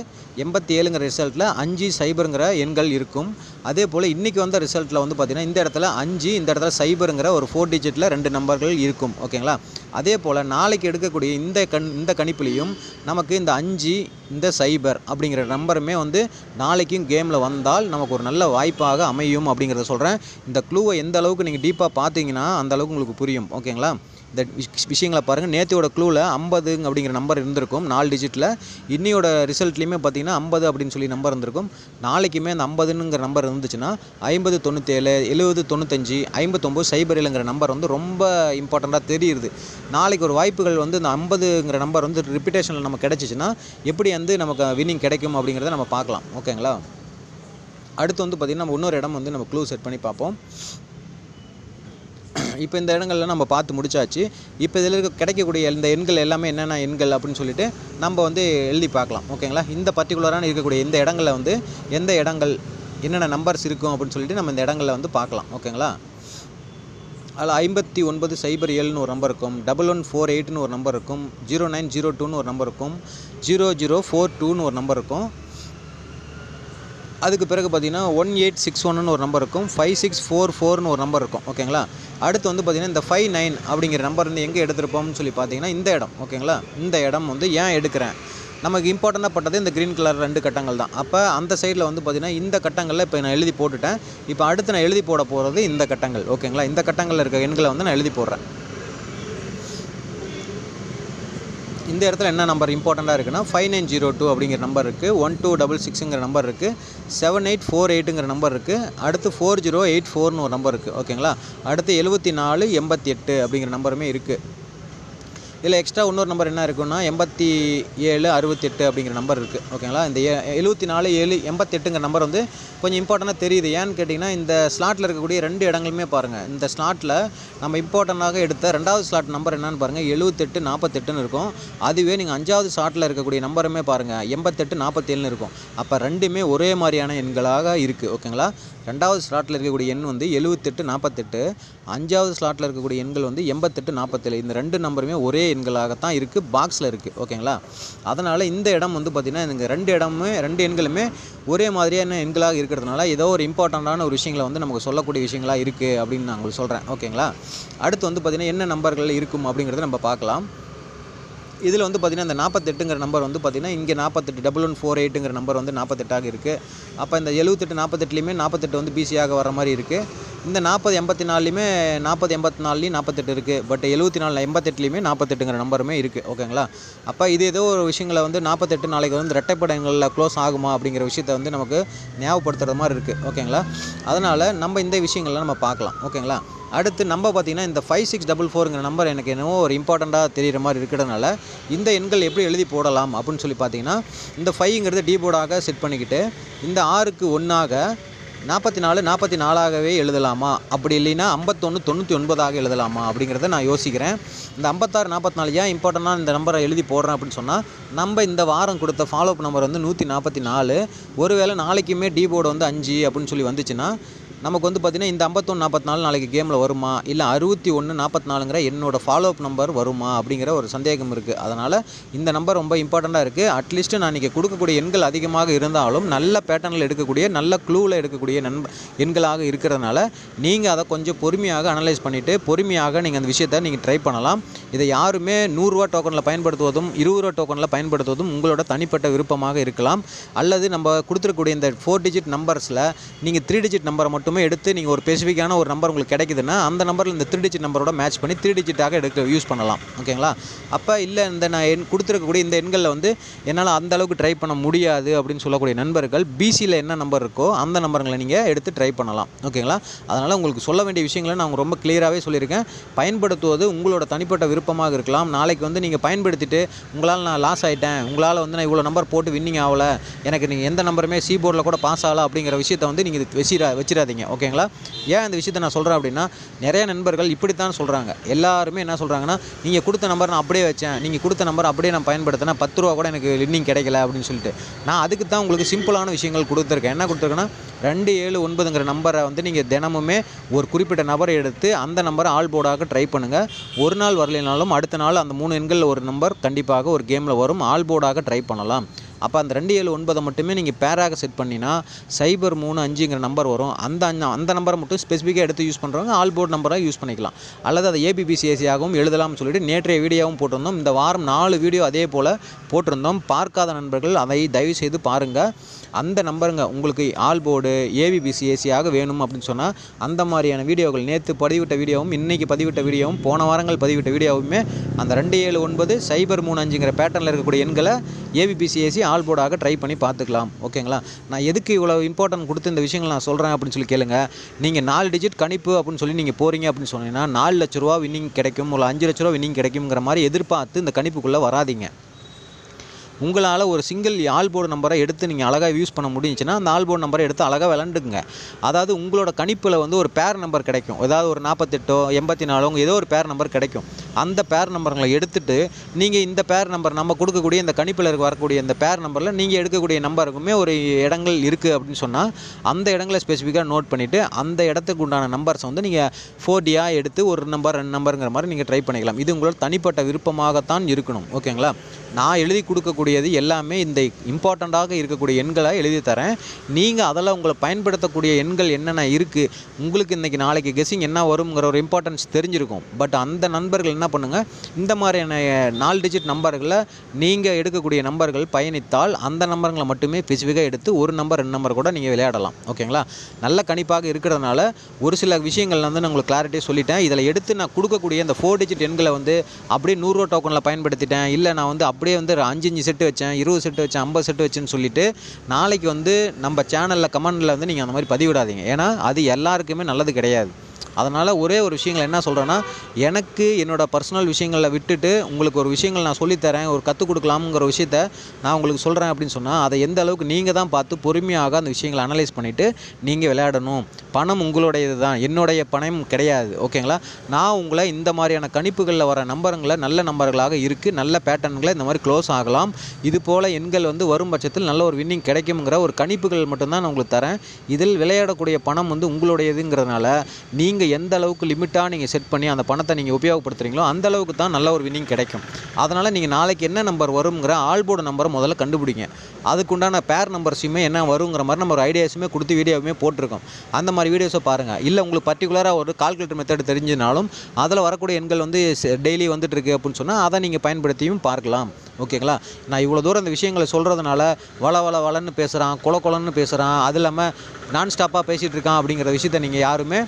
எண்பத்தி ஏழுங்கிற ரிசல்ட்டில் அஞ்சு சைபருங்கிற எண்கள் இருக்கும். அதே போல் இன்றைக்கி வந்த ரிசல்ட்டில் வந்து பார்த்திங்கன்னா இந்த இடத்துல அஞ்சு இந்த இடத்துல சைபருங்கிற ஒரு ஃபோர் டிஜிட்டில் ரெண்டு நம்பர்கள் இருக்கும். ஓகேங்களா? அதே போல் நாளைக்கு எடுக்கக்கூடிய இந்த கண் இந்த கணிப்புலேயும் நமக்கு இந்த அஞ்சு இந்த சைபர் அப்படிங்கிற நம்பருமே வந்து நாளைக்கும் கேமில் வந்தால் நமக்கு ஒரு நல்ல வாய்ப்பாக அமையும் அப்படிங்கிறத சொல்கிறேன் இந்த க்ளூவை எந்த அளவுக்கு நீங்கள் டீப்பாக பார்த்தீங்கன்னா அந்த அளவுக்கு உங்களுக்கு புரியும். ஓகேங்களா? இந்த விஷ்- விஷயங்களை பாருங்கள் நேத்தியோட க்ளூவில் ஐம்பது அப்படிங்கிற நம்பர் இருந்திருக்கும். நாலு டிஜிட்டில் இன்னியோட ரிசல்ட்லேயுமே பார்த்தீங்கன்னா ஐம்பது அப்படின்னு சொல்லி நம்பர் இருந்திருக்கும். நாளைக்குமே அந்த ஐம்பதுங்கிற நம்பர் இருந்துச்சுன்னா ஐம்பது தொண்ணூற்றேழு எழுபது தொண்ணூத்தஞ்சு ஐம்பத்தொம்போது சைபர் ஏழுங்கிற நம்பர் வந்து ரொம்ப இம்பார்ட்டண்ட்டாக தெரியுது. நாளைக்கு ஒரு வாய்ப்புகள் வந்து இந்த ஐம்பதுங்கிற நம்பர் வந்து ரிப்பிட்டேஷனில் நம்ம கிடச்சிச்சின்னா எப்படி வந்து நமக்கு வின்னிங் கிடைக்கும் அப்படிங்கிறத நம்ம பார்க்கலாம். ஓகேங்களா அடுத்து வந்து பார்த்திங்கன்னா நம்ம இன்னொரு இடம் வந்து நம்ம க்ளூ செட் பண்ணி பார்ப்போம். இப்போ இந்த இடங்கள்லாம் நம்ம பார்த்து முடிச்சாச்சு. இப்போ இதில் இருக்க கிடைக்கக்கூடிய இந்த எண்கள் எல்லாமே என்னென்ன எண்கள் அப்படின்னு சொல்லிட்டு நம்ம வந்து எழுதி பார்க்கலாம். ஓகேங்களா? இந்த பர்டிகுலரான இருக்கக்கூடிய இந்த இடங்களில் வந்து எந்த இடங்கள் என்னென்ன நம்பர்ஸ் இருக்கும் அப்படின்னு சொல்லிட்டு நம்ம இந்த இடங்களில் வந்து பார்க்கலாம். ஓகேங்களா? அதில் ஐம்பத்தி ஒன்பது சைபர் ஏழுன்னு ஒரு நம்பர் இருக்கும். டபுள் ஒன் ஃபோர் எயிட்னு ஒரு நம்பர் இருக்கும். ஜீரோ நைன் ஜீரோ டூன்னு ஒரு நம்பர் இருக்கும். ஜீரோ ஜீரோ ஃபோர் டூன்னு ஒரு நம்பர் இருக்கும். அதுக்கு பிறகு பார்த்தீங்கன்னா ஒன் எயிட் சிக்ஸ் ஒன்னு ஒரு நம்பர் இருக்கும் ஃபைவ் சிக்ஸ் ஃபோர் ஃபோர்னு ஒரு நம்பர் இருக்கும் ஓகேங்களா? அடுத்து வந்து பார்த்தீங்கன்னா இந்த ஃபைவ் நைன் அப்படிங்கிற நம்பர் வந்து எங்கே எடுத்திருப்போம்னு சொல்லி பார்த்தீங்கன்னா இந்த இடம் ஓகேங்களா? இந்த இடம் வந்து ஏன் எடுக்கிறேன்? நமக்கு இம்பார்ட்டண்ட்டாக பட்டது இந்த க்ரீன் கலர் ரெண்டு கட்டங்கள் தான். அப்போ அந்த சைடில் வந்து பார்த்தீங்கன்னா இந்த கட்டங்களில் இப்போ நான் எழுதி போட்டுட்டேன். இப்போ அடுத்து நான் எழுதி போட போகிறது இந்த கட்டங்கள் ஓகேங்களா? இந்த கட்டங்களில் இருக்க எண்களை வந்து நான் எழுதி போடுறேன். இந்த இடத்துல என்ன நம்பர் இம்பார்ட்டண்ட்டாக இருக்குன்னா ஃபைவ் நைன் ஜீரோ டூ அப்படிங்கிற நம்பர் இருக்குது ஒன் டூ டபுள் சிக்ஸுங்கிற நம்பர் இருக்குது செவன் எயிட் ஃபோர் எயிட்டுங்கிற நம்பர் இருக்குது அடுத்து ஃபோர் ஜீரோ எயிட் ஃபோர்னு ஒரு நம்பர் இருக்குது ஓகேங்களா அடுத்து எழுபத்தி நாலு எண்பத்தி எட்டு அப்படிங்கிற நம்பருமே இருக்குது இதில் எக்ஸ்ட்ரா இன்னொரு நம்பர் என்ன இருக்குன்னா எண்பத்தி ஏழு அறுபத்தெட்டு அப்படிங்கிற நம்பர் இருக்குது ஓகேங்களா இந்த எழுபத்தி நாலு ஏழு எண்பத்தெட்டுங்கிற நம்பர் வந்து கொஞ்சம் இம்பார்ட்டண்ட்டாக தெரியுது. ஏன்னு கேட்டிங்கன்னா இந்த ஸ்லாட்டில் இருக்கக்கூடிய ரெண்டு இடங்களுமே பாருங்கள் இந்த ஸ்லாட்டில் நம்ம இம்பார்ட்டண்ட்டாக எடுத்த ரெண்டாவது ஸ்லாட் நம்பர் என்னன்னு பாருங்கள் எழுபத்தெட்டு நாற்பத்தெட்டுன்னு இருக்கும். அதுவே நீங்கள் அஞ்சாவது ஸ்லாட்டில் இருக்கக்கூடிய நம்பருமே பாருங்கள் எண்பத்தெட்டு நாற்பத்தேழுன்னு இருக்கும். அப்போ ரெண்டுமே ஒரே மாதிரியான எண்களாக இருக்குது ஓகேங்களா ரெண்டாவது ஸ்லாட்டில் இருக்கக்கூடிய எண் வந்து எழுபத்தெட்டு நாற்பத்தெட்டு அஞ்சாவது ஸ்லாட்டில் இருக்கக்கூடிய எண்கள் வந்து எண்பத்தெட்டு நாற்பத்தேழு இந்த ரெண்டு நம்பருமே ஒரே எண்களாகத்தான் இருக்குது பாக்ஸில் இருக்குது ஓகேங்களா? அதனால் இந்த இடம் வந்து பார்த்திங்கன்னா இந்த ரெண்டு இடமுமே ரெண்டு எண்களுமே ஒரே மாதிரியான எண்களாக இருக்கிறதுனால ஏதோ ஒரு இம்பார்ட்டண்ட்டான ஒரு விஷயங்களை வந்து நமக்கு சொல்லக்கூடிய விஷயங்களாக இருக்குது அப்படின்னு நான் உங்களுக்கு சொல்கிறேன் ஓகேங்களா? அடுத்து வந்து பார்த்திங்கன்னா என்ன நம்பர்கள் இருக்கும் அப்படிங்கிறத நம்ம பார்க்கலாம். இதில் வந்து பார்த்திங்கன்னா இந்த நாற்பத்தெட்டுங்கிற நம்பர் வந்து பார்த்திங்கன்னா இங்கே நாற்பத்தெட்டு டபுள் ஒன் ஃபோர் எயிட்டுங்கிற நம்பர் வந்து நாற்பத்தெட்டாக இருக்குது அப்போ இந்த எழுபத்தெட்டு நாற்பத்தெட்டுலேயுமே நாற்பத்தெட்டு வந்து பிசியாக வர மாதிரி இருக்குது இந்த நாற்பது எண்பத்தி நாலுலேயுமே நாற்பது எண்பத்தி நாலுலேயும் நாற்பத்தெட்டு இருக்குது பட் எழுபத்தி நாலு எண்பத்தெட்டுலேயுமே நாற்பத்தெட்டுங்கிற நம்பருமே இருக்குது ஓகேங்களா? அப்போ இது ஏதோ ஒரு விஷயங்களை வந்து நாற்பத்தெட்டு நாளைக்கு வந்து ரெட்டைப்படங்களில் க்ளோஸ் ஆகுமா அப்படிங்கிற விஷயத்தை வந்து நமக்கு ஞாபகப்படுத்துகிற மாதிரி இருக்குது ஓகேங்களா? அதனால் நம்ம இந்த விஷயங்கள்லாம் நம்ம பார்க்கலாம். ஓகேங்களா? அடுத்து நம்ம பார்த்திங்கன்னா இந்த ஃபைவ் சிக்ஸ் டபுள் ஃபோருங்கிற நம்பர் எனக்கு என்னவோ ஒரு இம்பார்ட்டண்ட்டாக தெரிகிற மாதிரி இருக்கிறதுனால இந்த எண்கள் எப்படி எழுதி போடலாம் அப்படின்னு சொல்லி பார்த்தீங்கன்னா இந்த ஃபைவ்ங்கிறது டி போர்டாக செட் பண்ணிக்கிட்டு இந்த ஆறுக்கு ஒன்றாக நாற்பத்தி நாலு நாற்பத்தி நாலாகவே எழுதலாமா? அப்படி இல்லைன்னா ஐம்பத்தொன்று தொண்ணூற்றி ஒன்பதாக எழுதலாமா? அப்படிங்கிறத நான் யோசிக்கிறேன். இந்த ஐம்பத்தாறு நாற்பத்தி நாலு ஏன் இம்பார்ட்டண்ட்டாக இந்த நம்பரை எழுதி போடுறேன் அப்படின்னு சொன்னால் நம்ம இந்த வாரம் கொடுத்த ஃபாலோ அப் நம்பர் வந்து நூற்றி நாற்பத்தி நாலு ஒருவேளை நாளைக்குமே டி போர்டு வந்து அஞ்சு அப்படின்னு சொல்லி வந்துச்சுன்னா நமக்கு வந்து பார்த்திங்கன்னா இந்த ஐம்பத்தொன்று நாற்பத்தி நாலு நாளைக்கு கேமில் வருமா? இல்லை அறுபத்தி ஒன்று நாற்பத்தி நாலுங்கிற என்னோடய ஃபாலோ அப் நம்பர் வருமா? அப்படிங்கிற ஒரு சந்தேகம் இருக்குது அதனால் இந்த நம்பர் ரொம்ப இம்பார்ட்டண்ட்டாக இருக்குது அட்லீஸ்ட் நான் இன்றைக்கி கொடுக்கக்கூடிய எண்கள் அதிகமாக இருந்தாலும் நல்ல பேட்டர்னில் எடுக்கக்கூடிய நல்ல க்ளூவில் எடுக்கக்கூடிய நண்ப எண்களாக இருக்கிறதுனால நீங்கள் அதை கொஞ்சம் பொறுமையாக அனலைஸ் பண்ணிவிட்டு பொறுமையாக நீங்கள் அந்த விஷயத்தை நீங்கள் ட்ரை பண்ணலாம். இதை யாருமே நூறுரூவா டோக்கனில் பயன்படுத்துவதும் இருபது ரூபா டோக்கனில் பயன்படுத்துவதும் உங்களோட தனிப்பட்ட விருப்பமாக இருக்கலாம். அல்லது நம்ம கொடுத்துருக்கக்கூடிய இந்த ஃபோர் டிஜிட் நம்பர்ஸில் நீங்கள் த்ரீ டிஜிட் நம்பரை மட்டும் மட்டுமே எடுத்து நீங்கள் ஒரு ஸ்பெசிஃபிக்கான ஒரு நம்பர் உங்களுக்கு கிடைக்குதுன்னா அந்த நம்பரில் இந்த த்ரீ டிஜிட் நம்பரோட மேட்ச் பண்ணி த்ரீ டிஜிட்டாக எடுக்க யூஸ் பண்ணலாம். ஓகேங்களா அப்போ இல்லை இந்த நான் எண் கொடுத்துருக்கக்கூடிய இந்த எண்களில் வந்து என்னால் அந்த அளவுக்கு ட்ரை பண்ண முடியாது அப்படின்னு சொல்லக்கூடிய நண்பர்கள் பிசியில் என்ன நம்பர் இருக்கோ அந்த நம்பருங்களை நீங்கள் எடுத்து ட்ரை பண்ணலாம். ஓகேங்களா அதனால் உங்களுக்கு சொல்ல வேண்டிய விஷயங்களை நான் ரொம்ப கிளியராகவே சொல்லியிருக்கேன். பயன்படுத்துவது உங்களோட தனிப்பட்ட விருப்பமாக இருக்கலாம். நாளைக்கு வந்து நீங்கள் பயன்படுத்திட்டு உங்களால் நான் லாஸ் ஆகிட்டேன் உங்களால் வந்து நான் இவ்வளோ நம்பர் போட்டு வின்னிங் ஆகலை எனக்கு நீங்கள் எந்த நம்பருமே சி போர்டில் கூட பாஸ் ஆகலை அப்படிங்கிற விஷயத்தை வந்து நீங்கள் வச்சிரா வச்சிடாதீங்க ஓகேங்களா? ஏன் இந்த விஷயத்தை நான் சொல்கிறேன் அப்படின்னா நிறைய நண்பர்கள் இப்படித்தான் சொல்கிறாங்க எல்லாருமே என்ன சொல்கிறாங்கன்னா நீங்கள் கொடுத்த நம்பர் நான் அப்படியே வச்சேன். நீங்கள் கொடுத்த நம்பர் அப்படியே நான் பயன்படுத்தினேன். பத்து ரூபா கூட எனக்கு லின்னிங் கிடைக்கல அப்படின்னு சொல்லிட்டு. நான் அதுக்கு தான் உங்களுக்கு சிம்பிளான விஷயங்கள் கொடுத்துருக்கேன். என்ன கொடுத்துருக்கேன்னா ரெண்டு ஏழு ஒன்பதுங்கிற நம்பரை வந்து நீங்கள் தினமுமே ஒரு குறிப்பிட்ட நபரை எடுத்து அந்த நம்பரை ஆல் போர்டாக ட்ரை பண்ணுங்கள் ஒரு நாள் வரலைனாலும் அடுத்த நாள் அந்த மூணு எண்களில் ஒரு நம்பர் கண்டிப்பாக ஒரு கேமில் வரும். ஆல் போர்டாக ட்ரை பண்ணலாம். அப்போ அந்த ரெண்டு ஏழு ஒன்பதை மட்டுமே நீங்கள் பேராக செட் பண்ணினா சைபர் மூணு அஞ்சுங்கிற நம்பர் வரும். அந்த அந்த நம்பரை மட்டும் ஸ்பெசிஃபிக்காக எடுத்து யூஸ் பண்ணுறவங்க ஆல் போர்ட் நம்பராக யூஸ் பண்ணிக்கலாம். அல்லது அதை ஏபிபிசிஎஸ்சியாகவும் எழுதலாம்னு சொல்லிட்டு நேற்றைய வீடியோவும் போட்டிருந்தோம். இந்த வாரம் நாலு வீடியோ அதே போல் போட்டிருந்தோம். பார்க்காத நண்பர்கள் அதை தயவு செய்து பாருங்கள் அந்த நம்பருங்க. உங்களுக்கு ஆல் போர்டு ஏசியாக வேணும் அப்படின்னு சொன்னால் அந்த மாதிரியான வீடியோக்கள் நேற்று பதிவிட்ட வீடியோவும் இன்றைக்கி பதிவிட்ட வீடியோவும் போன வாரங்கள் பதிவிட்ட வீடியோவுமே அந்த ரெண்டு ஏழு ஒன்பது சைபர் மூணு அஞ்சுங்கிற பேட்டர்னில் இருக்கக்கூடிய எண்களை ஏபிபிசிஎஸ்சி ஆல் போர்டாக ட்ரை பண்ணி பார்த்துக்கலாம். ஓகேங்களா நான் எதுக்கு இவ்வளோ இம்பார்ட்டன்ட் கொடுத்து இந்த விஷயங்கள் நான் சொல்கிறேன் அப்படின்னு சொல்லி கேளுங்க. நீங்கள் நாலு டிஜிட் கணிப்பு அப்படின்னு சொல்லி நீங்கள் போகிறீங்க அப்படின்னு சொன்னீங்கன்னா நாலு லட்ச ரூபா வின்னிங் கிடைக்கும் ஒரு அஞ்சு லட்ச ரூபா வின்னிங் கிடைக்குங்கிற மாதிரி எதிர்பார்த்து இந்த கணிப்புக்குள்ளே வராதீங்க. உங்களால் ஒரு சிங்கிள் ஆல் போர்டு நம்பரை எடுத்து நீங்கள் அழகாக யூஸ் பண்ண முடிஞ்சுன்னா அந்த ஆல் போர்டு நம்பரை எடுத்து அழகாக விளாண்டுக்குங்க. அதாவது உங்களோட கணிப்பில் வந்து ஒரு பேர் நம்பர் கிடைக்கும். ஏதாவது ஒரு நாற்பத்தெட்டோ எண்பத்தி நாலோ உங்கள் ஏதோ ஒரு பேர் நம்பர் கிடைக்கும். அந்த பேர் நம்பர்களை எடுத்துட்டு நீங்கள் இந்த பேர் நம்பர் நம்ம கொடுக்கக்கூடிய இந்த கணிப்பில் இருக்க வரக்கூடிய இந்த பேர் நம்பரில் நீங்கள் எடுக்கக்கூடிய நம்பருக்குமே ஒரு இடங்கள் இருக்குது அப்படின்னு சொன்னால் அந்த இடங்களை ஸ்பெசிஃபிக்காக நோட் பண்ணிவிட்டு அந்த இடத்துக்கு உண்டான நம்பர்ஸை வந்து நீங்கள் ஃபோர்டியாக எடுத்து ஒரு நம்பர் ரெண்டு நம்பருங்கிற மாதிரி நீங்கள் ட்ரை பண்ணிக்கலாம். இது உங்களோட தனிப்பட்ட விருப்பமாகத்தான் இருக்கணும். ஓகேங்களா நான் எழுதி கொடுக்கக்கூடிய இருக்கக்கூடியது எல்லாமே இந்த இம்பார்ட்டண்ட்டாக இருக்கக்கூடிய எண்களை எழுதி தரேன். நீங்கள் அதில் உங்களை பயன்படுத்தக்கூடிய எண்கள் என்னென்ன இருக்குது உங்களுக்கு இன்றைக்கி நாளைக்கு கெஸ்ஸிங் என்ன வருங்கிற ஒரு இம்பார்ட்டன்ஸ் தெரிஞ்சிருக்கும். பட் அந்த நண்பர்கள் என்ன பண்ணுங்கள் இந்த மாதிரியான நாலு டிஜிட் நம்பர்களை நீங்கள் எடுக்கக்கூடிய நம்பர்கள் பயணித்தால் அந்த நம்பர்களை மட்டுமே ஸ்பெசிஃபிக்காக எடுத்து ஒரு நம்பர் ரெண்டு நம்பர் கூட நீங்கள் விளையாடலாம். ஓகேங்களா நல்ல கணிப்பாக இருக்கிறதுனால ஒரு சில விஷயங்கள் வந்து நான் உங்களுக்கு கிளாரிட்டியாக சொல்லிட்டேன். இதில் எடுத்து நான் கொடுக்கக்கூடிய அந்த ஃபோர் டிஜிட் எண்களை வந்து அப்படியே நூறுரூவா டோக்கனில் பயன்படுத்திட்டேன். இல்லை நான் வந்து அப்படியே வந்து ஒரு அஞ்சு அஞ்சு செட்டு வச்சேன் இருபது செட்டு வச்சேன் ஐம்பது செட்டு வச்சேன்னு சொல்லிட்டு நாளைக்கு வந்து நம்ம சேனலில் கமெண்டில் வந்து நீங்கள் அந்த மாதிரி பதிவிடாதீங்க. ஏன்னா அது எல்லாருக்குமே நல்லது கிடையாது. அதனால் ஒரே ஒரு விஷயங்கள் என்ன சொல்கிறேன்னா எனக்கு என்னோட பர்சனல் விஷயங்களில் விட்டுட்டு உங்களுக்கு ஒரு விஷயங்கள் நான் சொல்லித்தரேன் ஒரு கற்றுக் கொடுக்கலாம்ங்கிற விஷயத்த நான் உங்களுக்கு சொல்கிறேன் அப்படின்னு சொன்னால் அதை எந்த அளவுக்கு நீங்கள் தான் பார்த்து பொறுமையாக அந்த விஷயங்களை அனலைஸ் பண்ணிவிட்டு நீங்கள் விளையாடணும். பணம் உங்களுடையது தான் என்னுடைய பணம் கிடையாது. ஓகேங்களா? நான் உங்களை இந்த மாதிரியான கணிப்புகளில் வர நம்பருங்களை நல்ல நம்பர்களாக இருக்குது நல்ல பேட்டர்ன்களை இந்த மாதிரி க்ளோஸ் ஆகலாம். இது போல் எண்கள் வந்து வரும் பட்சத்தில் நல்ல ஒரு வின்னிங் கிடைக்குங்கிற ஒரு கணிப்புகள் மட்டும்தான் நான் உங்களுக்கு தரேன். இதில் விளையாடக்கூடிய பணம் வந்து உங்களுடையதுங்கிறதுனால நீங்கள் எந்த அளவுக்கு லிமிட்டாக நீங்கள் செட் பண்ணி அந்த பணத்தை நீங்கள் உபயோகப்படுத்துறீங்களோ அந்த அளவுக்கு தான் நல்ல ஒரு வின்னிங் கிடைக்கும். அதனால் நீங்கள் நாளைக்கு என்ன நம்பர் வருங்கிற ஆல்போர்டு நம்பரை முதல்ல கண்டுபிடிங்க. அதுக்குண்டான பேர் நம்பர்ஸுமே என்ன வருங்கிற மாதிரி நம்ம ஒரு ஐடியாஸுமே கொடுத்து வீடியோவுமே போட்டிருக்கோம். அந்த மாதிரி வீடியோஸை பாருங்கள் இல்லை உங்களுக்கு பர்டிகுலராக ஒரு கால்குலேட்டர் மெத்தட் தெரிஞ்சினாலும் அதில் வரக்கூடிய எண்கள் வந்து டெய்லி வந்துட்டு இருக்கு அப்படின்னு சொன்னால் அதை நீங்கள் பயன்படுத்தியும் பார்க்கலாம். ஓகேங்களா? நான் இவ்வளோ தூரம் இந்த விஷயங்களை சொல்கிறதுனால வள வள வளன்னு பேசுகிறான் கொல கொலன்னு பேசுகிறான் அது இல்லாமல் நான் ஸ்டாப்பாக பேசிகிட்டு இருக்கான் அப்படிங்கிற விஷயத்த நீங்கள் யாருமே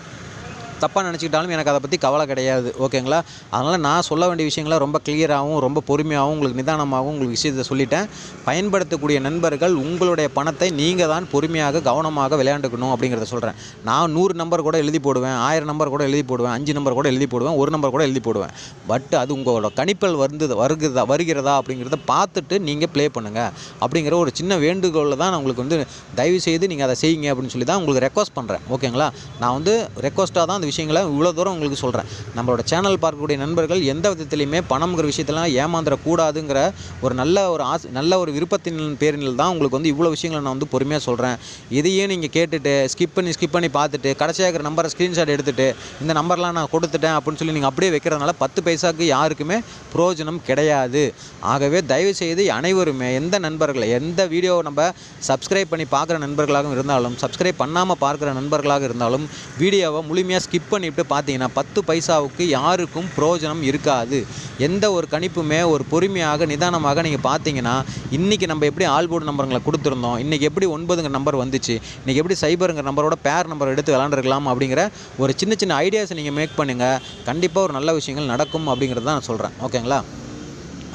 தப்பாக நினச்சிக்கிட்டாலும் எனக்கு அதை பற்றி கவலை கிடையாது ஓகேங்களா? அதனால் நான் சொல்ல வேண்டிய விஷயங்களை ரொம்ப கிளியராகவும் ரொம்ப பொறுமையாகவும் உங்களுக்கு நிதானமாகவும் உங்களுக்கு விஷயத்தை சொல்லிட்டேன். பயன்படுத்தக்கூடிய நண்பர்கள் உங்களுடைய பணத்தை நீங்கள் தான் பொறுமையாக கவனமாக விளையாண்டுக்கணும் அப்படிங்கிறத சொல்கிறேன் நான் நூறு நம்பர் கூட எழுதி போடுவேன் ஆயிரம் நம்பர் கூட எழுதி போடுவேன் அஞ்சு நம்பர் கூட எழுதி போடுவேன் ஒரு நம்பர் கூட எழுதி போடுவேன். பட் அது உங்களோட கணிப்பல் வந்து வருகிறதா வருகிறதா அப்படிங்கிறத பார்த்துட்டு நீங்கள் ப்ளே பண்ணுங்கள் அப்படிங்கிற ஒரு சின்ன வேண்டுகோளில் தான் நான் உங்களுக்கு வந்து தயவு செய்து நீங்கள் அதை செய்யுங்க அப்படின்னு சொல்லி தான் உங்களுக்கு ரெக்வஸ்ட் பண்ணுறேன் ஓகேங்களா? நான் வந்து ரெக்வஸ்ட்டாக தான் அந்த விஷயங்களை இவ்வளோ தூரம் உங்களுக்கு சொல்கிறேன் நம்மளோட சேனல் பார்க்கக்கூடிய நண்பர்கள் எந்த விதத்துலையுமே பணம்ங்கிற விஷயத்தெல்லாம் ஏமாந்துடக்கூடாதுங்கிற ஒரு நல்ல ஒரு ஆசை நல்ல ஒரு விருப்பத்தின் பேரில் தான் உங்களுக்கு வந்து இவ்வளோ விஷயங்களை நான் வந்து பொறுமையாக சொல்கிறேன் இதையே நீங்கள் கேட்டுட்டு ஸ்கிப் பண்ணி ஸ்கிப் பண்ணி பார்த்துட்டு கடைசியாக இருக்கிற நம்பரை ஸ்க்ரீன்ஷாட் எடுத்துகிட்டு இந்த நம்பர்லாம் நான் கொடுத்துட்டேன் அப்படின்னு சொல்லி நீங்கள் அப்படியே வைக்கிறதுனால பத்து பைசாவுக்கு யாருக்குமே பிரயோஜனம் கிடையாது. ஆகவே தயவு செய்து அனைவருமே எந்த நண்பர்களை எந்த வீடியோவை நம்ம சப்ஸ்கிரைப் பண்ணி பார்க்குற நண்பர்களாகவும் இருந்தாலும் சப்ஸ்கிரைப் பண்ணாமல் பார்க்குற நண்பர்களாக இருந்தாலும் வீடியோவை முழுமையாக ஸ்கிப் கிளிக் பண்ணிவிட்டு பார்த்தீங்கன்னா பத்து பைசாவுக்கு யாருக்கும் பிரயோஜனம் இருக்காது. எந்த ஒரு கணிப்புமே ஒரு பொறுமையாக நிதானமாக நீங்கள் பார்த்தீங்கன்னா இன்றைக்கி நம்ம எப்படி ஆல்போர்டு நம்பருங்களை கொடுத்துருந்தோம் இன்றைக்கி எப்படி ஒன்பதுங்கிற நம்பர் வந்துச்சு இன்றைக்கி எப்படி சைபருங்கிற நம்பரோட பேர் நம்பர் எடுத்து விளாண்டுருக்கலாம் அப்படிங்கிற ஒரு சின்ன சின்ன ஐடியாஸை நீங்கள் மேக் பண்ணுங்கள் கண்டிப்பாக ஒரு நல்ல விஷயங்கள் நடக்கும் அப்படிங்கிறது தான் நான் சொல்கிறேன் ஓகேங்களா?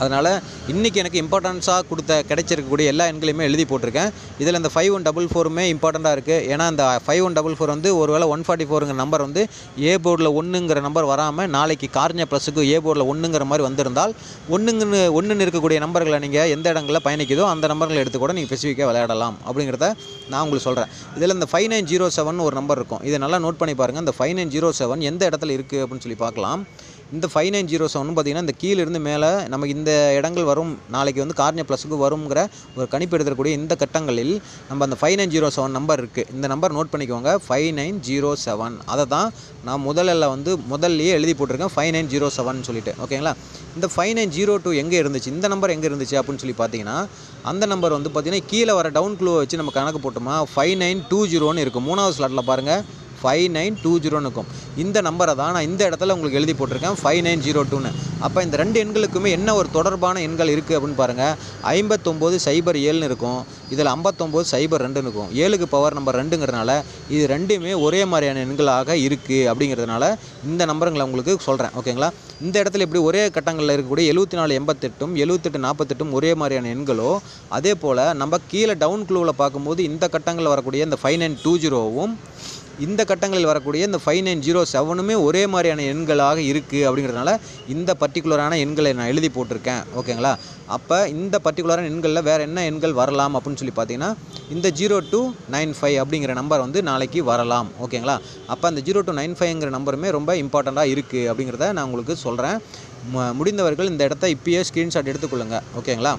அதனால் இன்றைக்கி எனக்கு இம்பார்ட்டன்ஸாக கொடுத்த கிடைச்சிருக்கக்கூடிய எல்லா எண்களையுமே எழுதி போட்டிருக்கேன். இதில் இந்த ஃபைவ் ஒன் டபுள் ஃபோருமே இம்பார்ட்டண்ட்டாக இருக்குது ஏன்னா அந்த ஃபைவ் ஒன் டபுள் ஃபோர் வந்து ஒருவேளை ஒன் ஃபார்ட்டி ஃபோருங்கிற நம்பர் வந்து ஏ போர்டில் ஒன்றுங்கிற நம்பர் வராமல் நாளைக்கு கார்னியா ப்ளஸுக்கு ஏ போர்டில் ஒன்றுங்கிற மாதிரி வந்திருந்தால் ஒன்றுங்கன்னு ஒன்றுன்னு இருக்கக்கூடிய நம்பர்களை நீங்கள் எந்த இடங்களில் பயணிக்குதோ அந்த நம்பர்களை எடுத்து கூட நீங்கள் ஸ்பெசிஃபிக்காக விளையாடலாம். அப்படிங்கிறத நான் உங்களுக்கு சொல்கிறேன் இதில் இந்த ஃபைவ் நைன் ஜீரோ செவன் ஒரு நம்பர் இருக்கும். இதை நல்லா நோட் பண்ணி பாருங்கள் இந்த ஃபைவ் நைன் ஜீரோ செவன் எந்த இடத்துல இருக்குது அப்படின்னு சொல்லி பார்க்கலாம். இந்த ஃபைவ் நைன் ஜீரோ செவன் பார்த்தீங்கன்னா இந்த கீழே இருந்து மேலே நமக்கு இந்த இடங்கள் வரும். நாளைக்கு வந்து கார்னியா ப்ளஸுக்கு வருங்கிற ஒரு கணிப்பு எடுத்துக்கூடிய இந்த கட்டங்களில் நம்ம அந்த five nine zero seven number இருக்குது இந்த நம்பர் நோட் பண்ணிக்கோங்க. ஃபைவ் நைன் ஜீரோ செவன் அதை தான் நான் முதலில் வந்து முதல்லையே எழுதி போட்டிருக்கேன். ஃபைவ் நைன் ஜீரோ செவன் சொல்லிட்டு. ஓகேங்களா இந்த ஃபைவ் நைன் ஜீரோ டூ எங்கே இருந்துச்சு? இந்த நம்பர் எங்கே இருந்துச்சு அப்படின்னு சொல்லி பார்த்தீங்கன்னா அந்த நம்பர் வந்து பார்த்தீங்கன்னா கீழே வர டவுன் க்ளூவை வச்சு நம்ம கணக்கு போட்டோமா ஃபைவ் நைன் டூ ஜீரோன்னு இருக்குது மூணாவது ஸ்லாட்டில் பாருங்கள் ஃபைவ் நைன் டூ ஜீரோன்னு இருக்கும் இந்த நம்பரை தான் நான் இந்த இடத்துல உங்களுக்கு எழுதி போட்டிருக்கேன் ஃபைவ் நைன் ஜீரோ டூன்னு அப்போ இந்த ரெண்டு எண்களுக்குமே என்ன ஒரு தொடர்பான எண்கள் இருக்குது அப்படின்னு பாருங்கள் ஐம்பத்தொம்போது சைபர் ஏழுன்னு இருக்கும். இதில் ஐம்பத்தொம்போது சைபர் ரெண்டுன்னு இருக்கும் ஏழுக்கு பவர் நம்பர் ரெண்டுங்கிறனால இது ரெண்டுமே ஒரே மாதிரியான எண்களாக இருக்குது அப்படிங்கிறதுனால இந்த நம்பருங்களை உங்களுக்கு சொல்கிறேன் ஓகேங்களா? இந்த இடத்துல இப்படி ஒரே கட்டங்களில் இருக்கக்கூடிய எழுபத்தி நாலு எண்பத்தெட்டும் எழுபத்தெட்டு நாற்பத்தெட்டும் ஒரே மாதிரியான எண்களோ அதே போல் நம்ம கீழே டவுன் க்ளூவில் பார்க்கும்போது இந்த கட்டங்களில் வரக்கூடிய இந்த ஃபைவ் நைன் டூ ஜீரோவும் இந்த கட்டங்களில் வரக்கூடிய இந்த ஃபைவ் நைன் ஜீரோ செவனுமே ஒரே மாதிரியான எண்களாக இருக்குது அப்படிங்கிறதுனால இந்த பர்டிகுலரான எண்களை நான் எழுதி போட்டிருக்கேன். ஓகேங்களா? அப்போ இந்த பர்டிகுலரான எண்களில் வேறு என்ன எண்கள் வரலாம் அப்படின்னு சொல்லி பார்த்தீங்கன்னா இந்த ஜீரோ டூ நைன் ஃபைவ் அப்படிங்கிற நம்பர் வந்து நாளைக்கு வரலாம். ஓகேங்களா? அப்போ அந்த ஜீரோ டூ நைன் ஃபைவ்ங்கிற நம்பருமே ரொம்ப இம்பார்ட்டண்ட்டாக இருக்குது அப்படிங்கிறத நான் உங்களுக்கு சொல்கிறேன் முடிந்தவர்கள் இந்த இடத்த இப்பயே ஸ்க்ரீன்ஷாட் எடுத்துக்கொள்ளுங்க. ஓகேங்களா?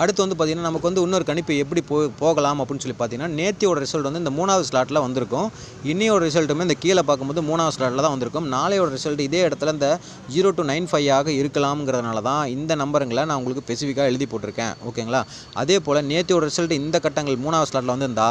அடுத்து வந்து பார்த்திங்கன்னா நமக்கு வந்து இன்னொரு கணிப்பு எப்படி போ போகலாம் அப்படின்னு சொல்லி பார்த்தீங்கன்னா நேத்தியோட ரிசல்ட் வந்து இந்த மூணாவது ஸ்லாட்டில் வந்திருக்கும். இன்னையோட ரிசல்ட்டுமே இந்த கீழே பார்க்கும்போது மூணாவது ஸ்லாட்டில் தான் வந்திருக்கும். நாளையோட ரிசல்ட் இதே இடத்துல இந்த ஜீரோ டு நைன் ஃபைவ் ஆக இருக்கலாம்ங்கிறதுனால தான் இந்த நம்பருங்களை நான் உங்களுக்கு ஸ்பெசிஃபிக்காக எழுதி போட்டிருக்கேன். ஓகேங்களா? அதே போல் நேத்தியோட ரிசல்ட் இந்த கட்டங்கள் மூணாவது ஸ்லாட்டில் வந்திருந்தா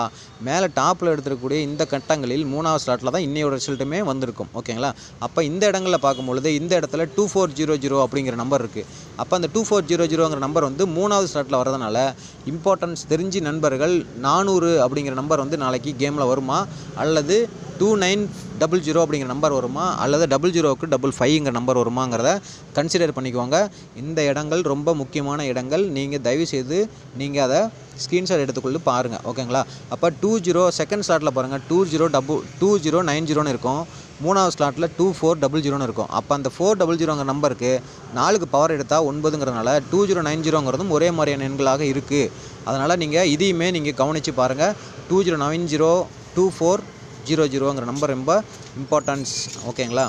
மேலே டாப்பில் எடுத்துருக்கக்கூடிய இந்த கட்டங்களில் மூணாவது ஸ்லாட்டில் தான் இன்னையோட ரிசல்ட்டுமே வந்திருக்கும். ஓகேங்களா? அப்போ இந்த இடங்களில் பார்க்கும்பொழுது இந்த இடத்துல டூ ஃபோர் ஜீரோ ஜீரோ அப்படிங்கிற நம்பர் இருக்குது அப்போ அந்த டூ ஃபோர் ஜீரோ ஜீரோங்கிற நம்பர் வந்து மூணாவது ஸ்லாட்டில் வரதுனால இம்பார்ட்டன்ஸ் தெரிஞ்சு நண்பர்கள் நானூறு அப்படிங்கிற நம்பர் வந்து நாளைக்கு கேமில் வருமா? அல்லது டூ நைன் டபுள் ஜீரோ அப்படிங்கிற நம்பர் வருமா? அல்லது டபுள் ஜீரோவுக்கு டபுள் ஃபைவ்ங்கிற நம்பர் வருமாங்கிறத கன்சிடர் பண்ணிக்கோங்க. இந்த இடங்கள் ரொம்ப முக்கியமான இடங்கள். நீங்கள் தயவுசெய்து நீங்கள் அதை ஸ்க்ரீன்ஷாட் எடுத்துக்கொண்டு பாருங்கள் ஓகேங்களா? அப்போ டூ ஜீரோ செகண்ட் ஸ்லாட்டில் பாருங்கள் two zero double two zero nine ஜீரோன்னு இருக்கும். மூணாவது ஸ்லாட்டில் டூ ஃபோர் டபுள் ஜீரோன்னு இருக்கும். அப்போ அந்த ஃபோர் டபுள் ஜீரோங்கிற நம்பருக்கு நாலுக்கு பவர் எடுத்தால் ஒன்பதுங்கிறதுனால டூ ஜீரோ நைன் ஜீரோங்கிறதும் ஒரே மாதிரியான எண்களாக இருக்குது அதனால் நீங்கள் இதையுமே நீங்கள் கவனித்து பாருங்கள் two zero nine zero two four zero ஜீரோங்கிற number ரொம்ப இம்பார்ட்டன்ஸ் ஓகேங்களா?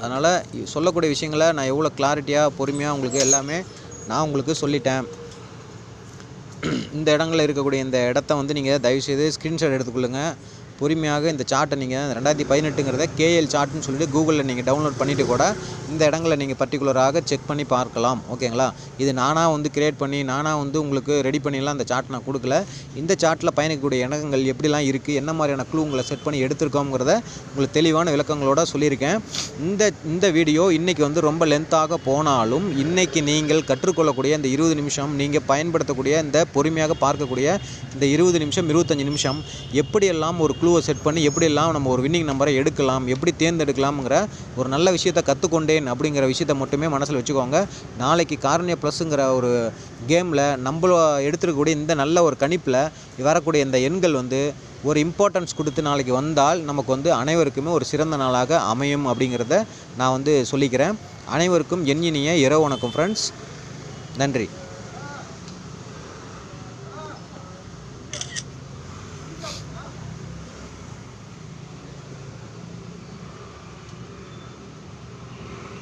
அதனால் சொல்லக்கூடிய விஷயங்களை நான் எவ்வளோ கிளாரிட்டியாக பொறுமையாக உங்களுக்கு எல்லாமே நான் உங்களுக்கு சொல்லிட்டேன். இந்த இடங்களில் இருக்கக்கூடிய இந்த இடத்த வந்து நீங்கள் தயவுசெய்து ஸ்க்ரீன்ஷாட் எடுத்துக்கொள்ளுங்கள் பொறுமையாக இந்த சார்ட்டை நீங்கள் ரெண்டாயிரத்தி பதினெட்டுங்கிறத கேஎல் சார்ட்னு சொல்லிட்டு கூகுளில் நீங்கள் டவுன்லோட் பண்ணிவிட்டு கூட இந்த இடங்களை நீங்கள் பர்டிகுலராக செக் பண்ணி பார்க்கலாம். ஓகேங்களா இது நானாக வந்து கிரியேட் பண்ணி நானாக வந்து உங்களுக்கு ரெடி பண்ணிலாம் அந்த சார்ட் நான் கொடுக்கல. இந்த சார்ட்டில் பயணிக்கக்கூடிய இடங்கள் எப்படிலாம் இருக்குது என்ன மாதிரியான க்ளூ உங்களை செட் பண்ணி எடுத்திருக்கோங்கிறத உங்களுக்கு தெளிவான விளக்கங்களோட சொல்லியிருக்கேன். இந்த இந்த வீடியோ இன்றைக்கி வந்து ரொம்ப லென்த்தாக போனாலும் இன்றைக்கி நீங்கள் கற்றுக்கொள்ளக்கூடிய இந்த இருபது நிமிஷம் நீங்கள் பயன்படுத்தக்கூடிய இந்த பொறுமையாக பார்க்கக்கூடிய இந்த இருபது நிமிஷம் இருபத்தஞ்சி நிமிஷம் எப்படியெல்லாம் ஒரு க்ளூவை செட் பண்ணி எப்படியெல்லாம் நம்ம ஒரு வின்னிங் நம்பரை எடுக்கலாம் எப்படி தேர்ந்தெடுக்கலாம்ங்கிற ஒரு நல்ல விஷயத்தை கற்றுக்கொண்டேன் அப்படிங்கிற விஷயத்த மட்டுமே மனசில் வச்சுக்கோங்க. நாளைக்கு காரணிய ப்ளஸ்ஸுங்கிற ஒரு கேமில் நம்மள எடுத்துருக்கக்கூடிய இந்த நல்ல ஒரு கணிப்பில் வரக்கூடிய இந்த எண்கள் வந்து ஒரு இம்பார்ட்டன்ஸ் கொடுத்து நாளைக்கு வந்தால் நமக்கு வந்து அனைவருக்குமே ஒரு சிறந்த நாளாக அமையும் அப்படிங்கிறத நான் வந்து சொல்லிக்கிறேன். அனைவருக்கும் என் இனிய இரவு வணக்கம் ஃப்ரெண்ட்ஸ் நன்றி.